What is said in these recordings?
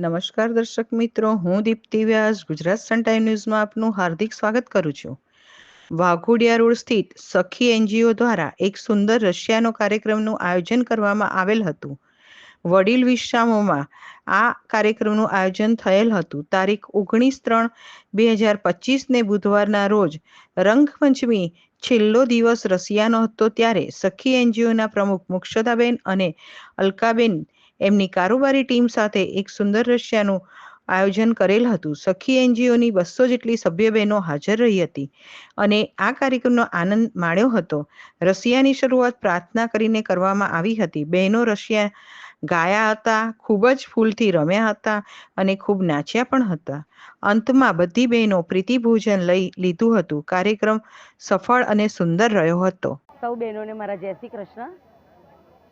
નમસ્કાર દર્શક મિત્રો, હું દીપ્તિ વ્યાસ, ગુજરાત સન ટાઈમ ન્યૂઝમાં આપનું હાર્દિક સ્વાગત કરું છું. વાઘોડિયા રોડ સ્થિત સખી એનજીઓ દ્વારા એક સુંદર રશિયાનો કાર્યક્રમનું આયોજન કરવામાં આવેલ હતું. વડીલ વિશ્રામોમાં આ કાર્યક્રમનું આયોજન થયેલ હતું. તારીખ ઓગણીસ ત્રણ બે હજાર પચીસને બુધવારના રોજ રંગપંચમી છેલ્લો દિવસ રશિયાનો હતો ત્યારે સખી એનજીઓના પ્રમુખ મુક્ષદાબેન અને અલકાબેન એમની કારોબારી ટીમ સાથે એક સુંદર રશિયાનું આયોજન કરેલ હતું. સખી એનજીઓની બસો જેટલી સભ્ય બહેનો હાજર રહી હતી અને આ કાર્યક્રમનો આનંદ માણ્યો હતો. રશિયાની શરૂઆત પ્રાર્થના કરીને કરવામાં આવી હતી. બહેનો રશિયા ગાયા હતા, ખૂબ જ ફૂલથી રમ્યા હતા અને ખૂબ નાચ્યા પણ હતા. અંતમાં બધી બહેનો પ્રીતિ ભોજન લઈ લીધું હતું. કાર્યક્રમ સફળ અને સુંદર રહ્યો હતો. સૌ બહેનોને મારા જય શ્રી કૃષ્ણ.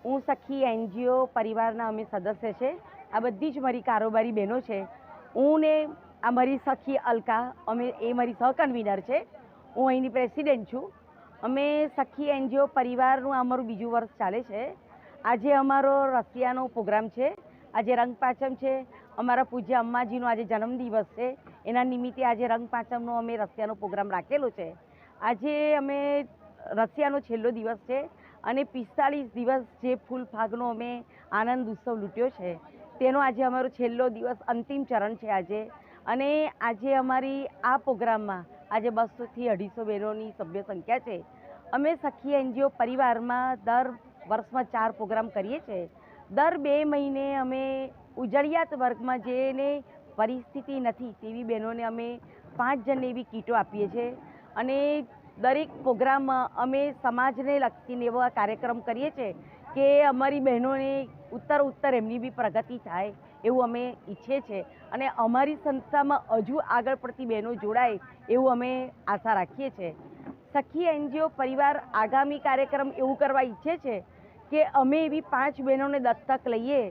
હું સખી, એનજીઓ, પરિવારના અમે સદસ્ય છે. આ બધી જ મારી કારોબારી બહેનો છે. હું ને આ મારી સખી અલકા, અમે એ મારી સહકન્વીનર છે. હું અહીંની પ્રેસિડેન્ટ છું. અમે સખી, એનજીઓ, પરિવારનું અમારું બીજું વર્ષ ચાલે છે. આજે અમારો રશિયાનો પ્રોગ્રામ છે. આજે રંગપાચમ છે. અમારા પૂજ્ય અમ્માજીનો આજે જન્મદિવસ છે. એના નિમિત્તે આજે રંગપાચમનો અમે રશિયાનો પ્રોગ્રામ રાખેલો છે. આજે અમે રશિયાનો છેલ્લો દિવસ છે. અને પિસ્તાળીસ દિવસ જે ફૂલ ફાગનો અમે આનંદ ઉત્સવ લૂંટ્યો છે, તેનો આજે અમારો છેલ્લો દિવસ અંતિમ ચરણ છે આજે. અને આજે અમારી આ પ્રોગ્રામમાં આજે બસોથી અઢીસો બહેનોની સભ્ય સંખ્યા છે. અમે સખી એનજીઓ પરિવારમાં દર વર્ષમાં ચાર પ્રોગ્રામ કરીએ છીએ. દર બે મહિને અમે ઉજળિયાત વર્ગમાં જેને પરિસ્થિતિ નથી તેવી બહેનોને અમે પાંચ જણને એવી કીટો આપીએ છીએ. અને દરેક પ્રોગ્રામમાં અમે સમાજને લગતીને એવા કાર્યક્રમ કરીએ છીએ કે અમારી બહેનોને ઉત્તર ઉત્તર એમની બી પ્રગતિ થાય એવું અમે ઈચ્છીએ છીએ. અને અમારી સંસ્થામાં હજુ આગળ પડતી બહેનો જોડાય એવું અમે આશા રાખીએ છીએ. સખી એનજીઓ પરિવાર આગામી કાર્યક્રમ એવું કરવા ઈચ્છે છે કે અમે એવી પાંચ બહેનોને દત્તક લઈએ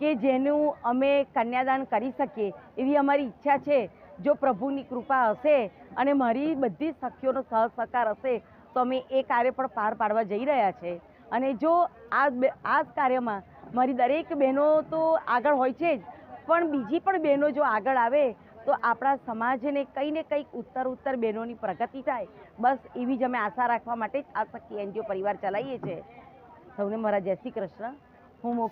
કે જેનું અમે કન્યાદાન કરી શકીએ એવી અમારી ઈચ્છા છે. જો પ્રભુની કૃપા હશે અને મારી બધી સખીઓનો સહ સહકાર હશે, તો અમે એ કાર્ય પણ પાર પાડવા જઈ રહ્યા છે. અને જો આ આ કાર્યમાં મારી દરેક બહેનો તો આગળ હોય છે જ, પણ બીજી પણ બહેનો જો આગળ આવે, તો આપણા સમાજને કંઈ ને કંઈક ઉત્તર ઉત્તર બહેનોની પ્રગતિ થાય. બસ એવી જ અમે આશા રાખવા માટે જ આ સખી એનજીઓ પરિવાર ચલાવીએ છીએ સૌને મારા જય શ્રી કૃષ્ણ. હું